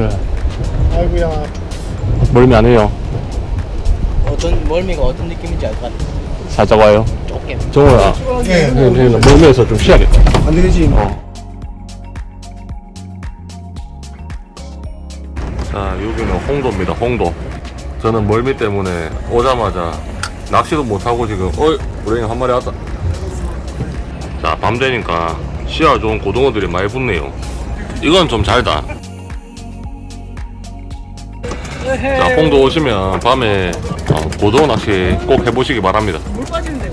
예. 아이고야. 멀미 안 해요. 어떤 멀미가 어떤 느낌인지 알 것 같아. 살짝 와요. 조금. 정우야. 예. 선생님, 멀미해서 좀 쉬어야겠다. 안 되지. 어. 자, 여기는 홍도입니다. 홍도. 저는 멀미 때문에 오자마자 낚시도 못하고 지금, 어이, 우리 한 마리 왔다. 자, 밤 되니까 시야 좋은 고등어들이 많이 붙네요. 이건 좀 잘다. 자, 홍도 오시면 밤에 어, 고등어 낚시 꼭 해보시기 바랍니다. 물 빠지는데.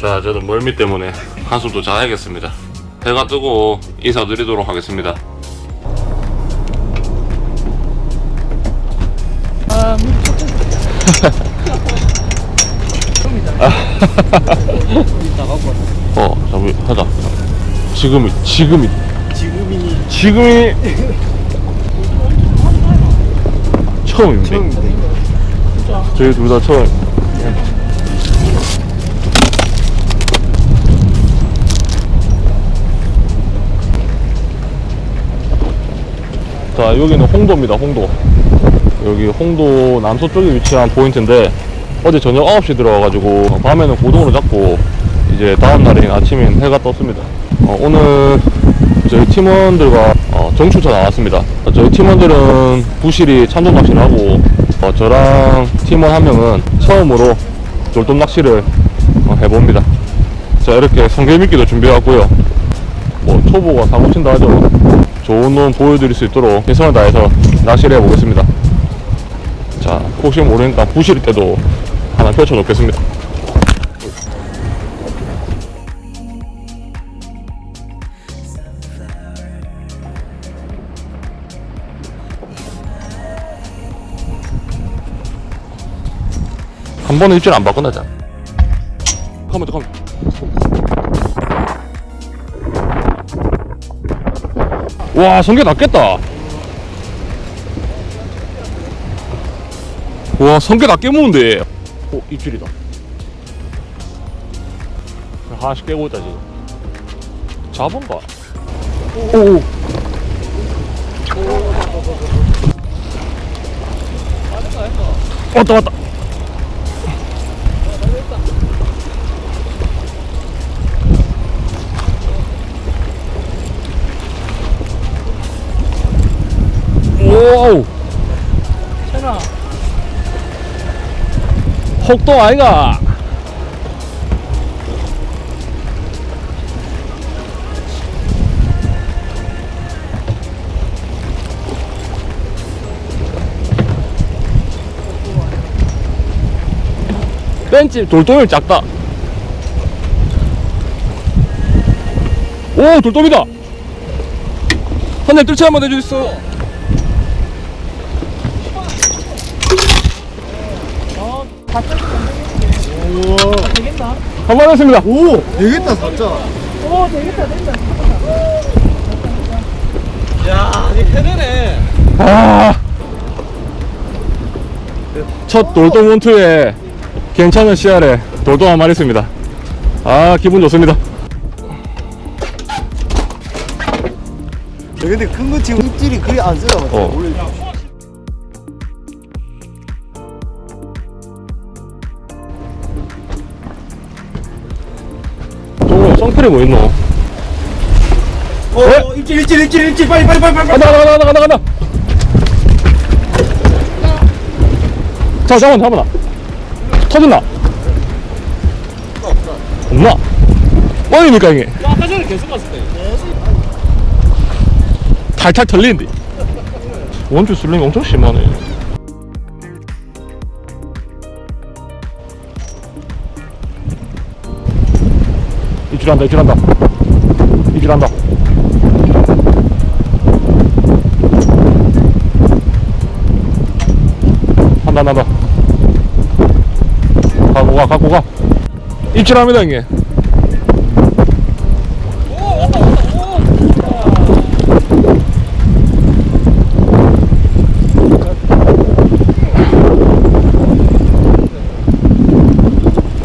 자, 저는 멀미 때문에 한숨도 자야겠습니다. 해가 뜨고 인사드리도록 하겠습니다. 아, 물. 나가고. 어, 잠시 하자. 지금이, 지금이, 지금이니 지금이 처음입니다. 처음인데. 저희 둘 다 처음. 자, 여기는 홍도입니다, 홍도. 여기 홍도 남서쪽에 위치한 포인트인데, 어제 저녁 9시 들어와가지고, 밤에는 고등어를 잡고, 이제 다음날인 아침인 해가 떴습니다. 어, 오늘 저희 팀원들과 어, 정추차 나왔습니다. 어, 저희 팀원들은 부실이 참돔 낚시를 하고, 어, 저랑 팀원 한 명은 처음으로 돌돔 낚시를 어, 해봅니다. 자, 이렇게 성게미끼도 준비해왔고요. 뭐, 초보가 사고 친다 하죠. 좋은 놈 보여드릴 수 있도록 최선을 다해서 낚시를 해보겠습니다. 자, 혹시 모르니까 부실 때도 하나 펼쳐놓겠습니다. 한 번에 일주일 안 돼, 가면 돼. 와, 성게 낫겠다. 와, 성게 낫게 먹는데. 오, 입질이다. 하나씩 깨고 있다, 지금. 잡은가? 오, 오. 왔다, 왔다. 오우. 천아. 혹동 아이가. 벤치 돌돔이 작다. 오 돌돔이다. 선생님 뜰채 한번 해주세요 우와. 되겠나? 한번 했습니다 오, 되겠다 진짜. 오, 되겠다, 된다. 야, 이게 패드네. 아. 첫 돌돔 원투에 괜찮은 씨알에 돌돔 한 마리 있습니다. 아, 기분 좋습니다. 야, 근데 큰 거 지금 입질이 그리 안 쓰나 봐. 어. 원래 썬크림 뭐 있노? 어, 어, 입질 입질 입질 입질 빨리 빨리 빨리 빨리. 간다, 간다, 간다, 간다, 간다. 자, 잠깐, 잠깐만. 터졌나? 없나? 뻥입니까, 이게? 야, 아까 전에 계속 봤을 때. 탈탈 털리는데. 원주 슬링 엄청 심하네. 입질한다, 입질한다. 입질한다. 한다, 한다, 한다. 갖고 가, 갖고 가. 입질합니다, 이게.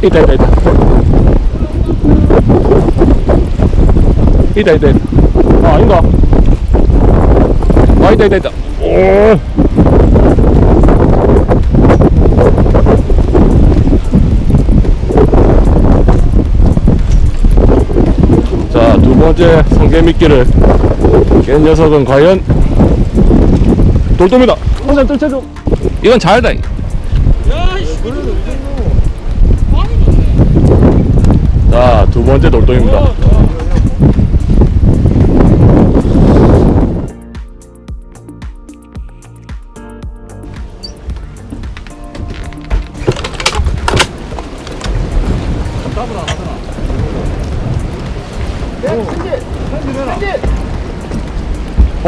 있다 있다 있다 있다 있다 있다 아 아닌가 아 있다 있다 있다 오 자, 두 번째 성게 미끼를 깬 녀석은 과연 돌돔이다. 혼자 뜰채줘. 이건 잘다. 자, 두 번째 돌돔입니다.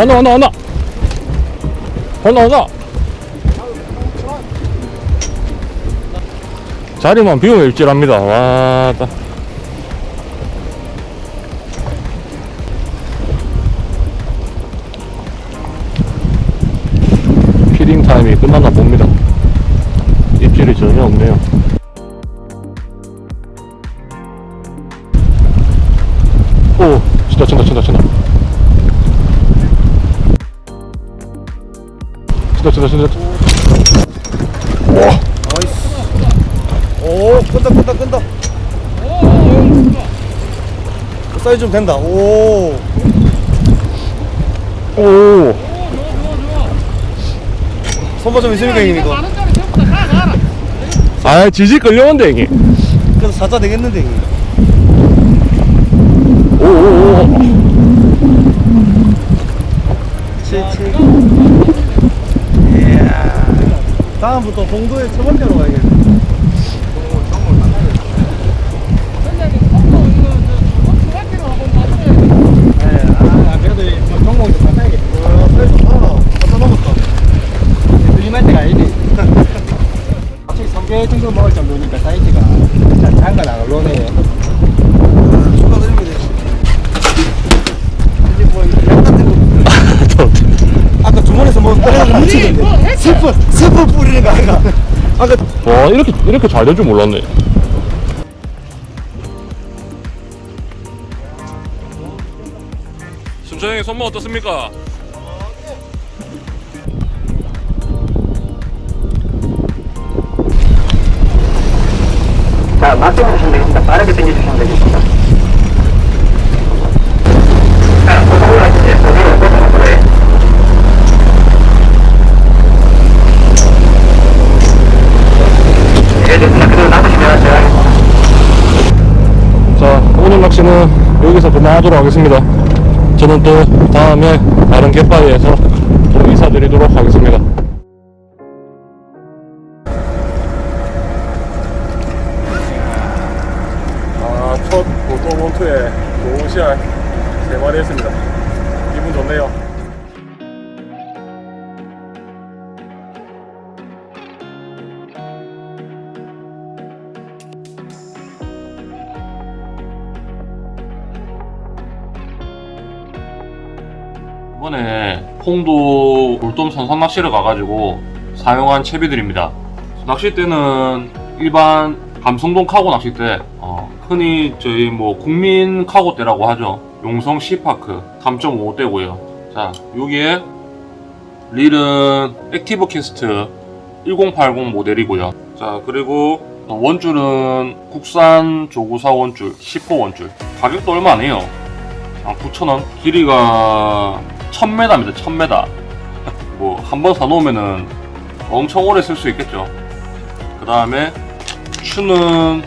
왔나 왔나 왔나. 왔나 왔나. 자리만 비우면 일질합니다. 와 따 피딩 타임이 끝났나 봅니다. 입질이 전혀 없네요 친다 친다. 와. 오 끈다 끈다 끈다. 사이즈 좀 된다. 오. 오. 손바 좀 있으니까 이거? 아 지지 끌려온데 이게. 그래도 사자 되겠는데 형님. 오오오 칠칠 이야 다음부터 번째로 가야겠네 네, 거 아이가. 아까 와 이렇게 이렇게 잘될 줄 몰랐네 순천형님 손목 어떻습니까? 자, 맞춰 주시면 되겠습니다. 빠르게 당겨주시면 되겠습니다. 자, 고속으로 하시죠. 고속으로, 고속으로. 예. 예, 됐습니다. 그대로 놔두시면 제가 자 오늘 낚시는 여기서 그만하도록 하겠습니다. 저는 또 다음에 다른 갯바위에서 또 인사드리도록 하겠습니다 이번에 홍도 돌돔 선상 낚시를 가가지고 사용한 채비들입니다. 낚싯대는 일반 감성동 카고 낚싯대, 어, 흔히 저희 뭐 국민 카고대라고 하죠. 용성 시파크 3.5대고요. 자, 여기에 릴은 액티브 캐스트 1080 모델이고요. 자, 그리고 원줄은 국산 조구사 원줄 10호 원줄. 가격도 얼마 안 해요. 아, 9,000원. 길이가 1000m입니다. 1000m. 뭐, 한 번 사놓으면은 엄청 오래 쓸 수 있겠죠. 그 다음에, 추는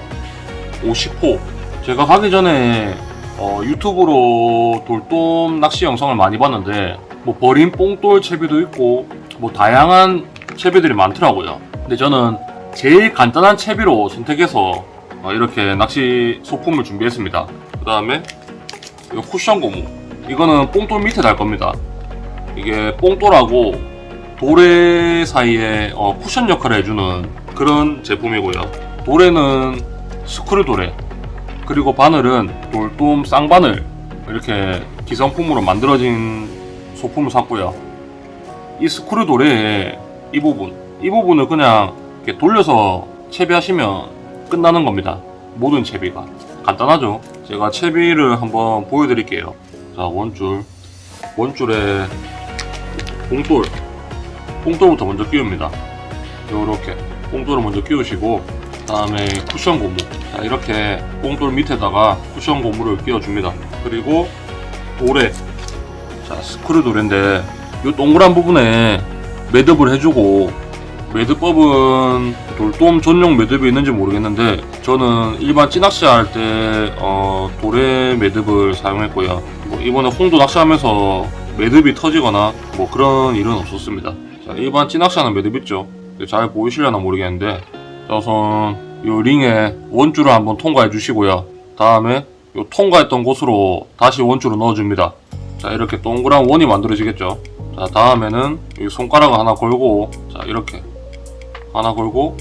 50호. 제가 가기 전에, 어, 유튜브로 돌돔 낚시 영상을 많이 봤는데, 뭐, 버린 뽕돌 채비도 있고, 뭐, 다양한 채비들이 많더라고요. 근데 저는 제일 간단한 채비로 선택해서, 어, 이렇게 낚시 소품을 준비했습니다. 그 다음에, 쿠션 고무 이거는 뽕돌 밑에 달 겁니다. 이게 뽕돌하고 도래 사이에 어, 쿠션 역할을 해주는 그런 제품이고요. 도래는 스크류 도래 그리고 바늘은 돌돔 쌍바늘 이렇게 기성품으로 만들어진 소품을 샀고요. 이 스크류 도래의 이 부분 이 부분을 그냥 이렇게 돌려서 채비하시면 끝나는 겁니다. 모든 채비가. 간단하죠? 제가 채비를 한번 보여드릴게요 자 원줄. 원줄에 봉돌. 봉돌부터 먼저 끼웁니다. 요렇게 봉돌을 먼저 끼우시고 다음에 쿠션 고무. 자 이렇게 봉돌 밑에다가 쿠션 고무를 끼워줍니다. 그리고 도래 자 스크류 도래인데 요 동그란 부분에 매듭을 해주고 매듭법은 돌돔 전용 매듭이 있는지 모르겠는데 저는 일반 찌낚시 할 때 어, 도래 매듭을 사용했고요 뭐 이번에 홍도 낚시하면서 매듭이 터지거나 뭐 그런 일은 없었습니다. 자 일반 찌낚시 하는 매듭 있죠. 잘 보이시려나 모르겠는데 자, 우선 요 링에 원줄을 한번 통과해 주시고요. 다음에 요 통과했던 곳으로 다시 원줄을 넣어줍니다. 자 이렇게 동그란 원이 만들어지겠죠. 자 다음에는 이 손가락을 하나 걸고 자 이렇게 하나 걸고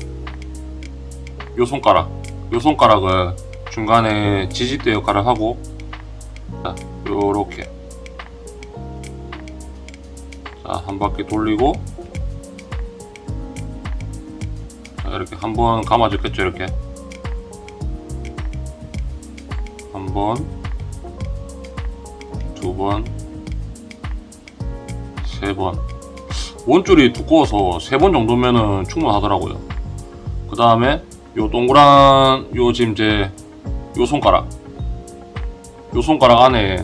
요 손가락 요 손가락을 중간에 지지대 역할을 하고 자 요렇게 자 한 바퀴 돌리고 자 이렇게 한 번 감아줬겠죠 이렇게 한 번 두 번, 세 번. 원줄이 두꺼워서 세 번 정도면은 충분하더라고요. 그 다음에 요 동그란 요 지금 이제 요 손가락, 요 손가락 안에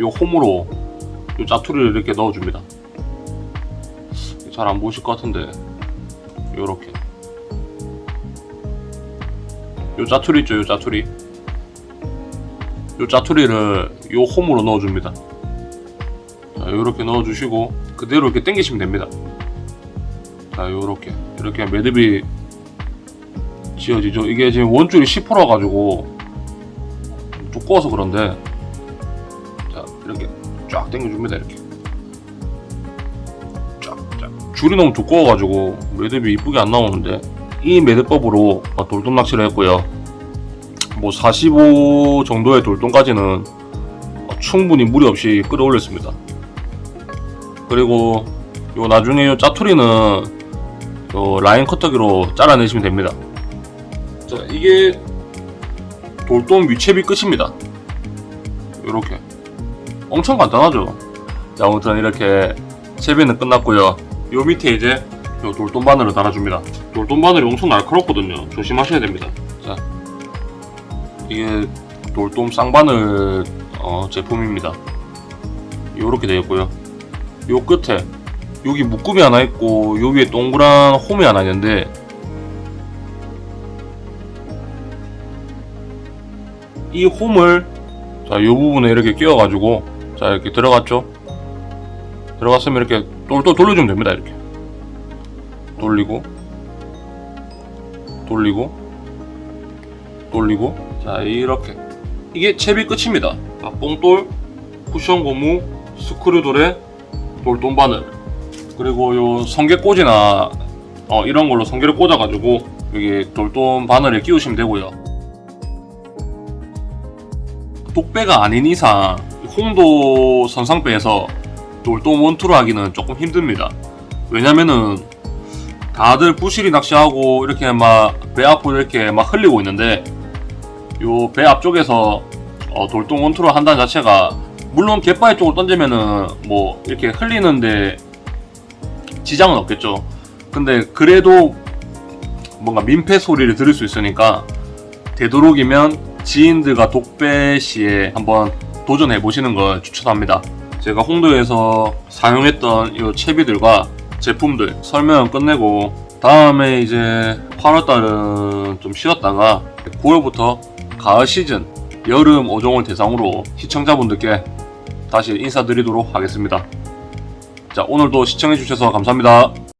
요 홈으로 요 짜투리를 이렇게 넣어줍니다. 잘 안 보이실 것 같은데 요렇게 요 짜투리 있죠 요 짜투리 요 짜투리를 요 홈으로 넣어줍니다. 자, 요렇게 넣어주시고 그대로 이렇게 당기시면 됩니다. 자, 요렇게 이렇게 매듭이 지어지죠. 이게 지금 원줄이 10%라 가지고 두꺼워서 그런데 쫙 당겨줍니다. 이렇게 쫙, 쫙. 줄이 너무 두꺼워가지고 매듭이 이쁘게 안 나오는데 이 매듭법으로 돌돔 낚시를 했고요. 뭐 45 정도의 돌돔까지는 충분히 무리 없이 끌어올렸습니다. 그리고 요 나중에 요 짜투리는 요 라인 커터기로 잘라내시면 됩니다. 자 이게 돌돔 위채비 끝입니다. 요렇게 엄청 간단하죠. 자 아무튼 이렇게 채비는 끝났고요. 요 밑에 이제 요 돌돔 바늘을 달아줍니다. 돌돔 바늘이 엄청 날카롭거든요. 조심하셔야 됩니다. 자 이게 돌돔 쌍바늘 어, 제품입니다. 요렇게 되었고요. 요 끝에 여기 묶음이 하나 있고 요 위에 동그란 홈이 하나 있는데 이 홈을 자, 요 부분에 이렇게 끼워가지고 자 이렇게 들어갔죠. 들어갔으면 이렇게 똘똘 돌려주면 됩니다. 이렇게. 돌리고 돌리고 돌리고. 자 이렇게. 이게 채비 끝입니다. 아, 뽕돌 쿠션 고무 스크류돌에 돌돔 바늘 그리고 요 성게꽂이나 어, 이런 걸로 성게를 꽂아 가지고 여기 돌돔 바늘에 끼우시면 되고요. 독배가 아닌 이상 홍도 선상배에서 돌돔 원투로 하기는 조금 힘듭니다 왜냐면은 다들 부실이 낚시하고 이렇게 막 배 앞으로 이렇게 막 흘리고 있는데 요 배 앞쪽에서 어, 돌돔 원투로 한다는 자체가 물론 갯바위 쪽으로 던지면은 뭐 이렇게 흘리는데 지장은 없겠죠. 근데 그래도 뭔가 민폐 소리를 들을 수 있으니까 되도록이면 지인들과 독배 시에 한번 도전해 보시는 걸 추천합니다. 제가 홍도에서 사용했던 이 채비들과 제품들 설명은 끝내고 다음에 이제 8월달은 좀 쉬었다가 9월부터 가을 시즌 여름 어종을 대상으로 시청자분들께 다시 인사드리도록 하겠습니다. 자 오늘도 시청해주셔서 감사합니다.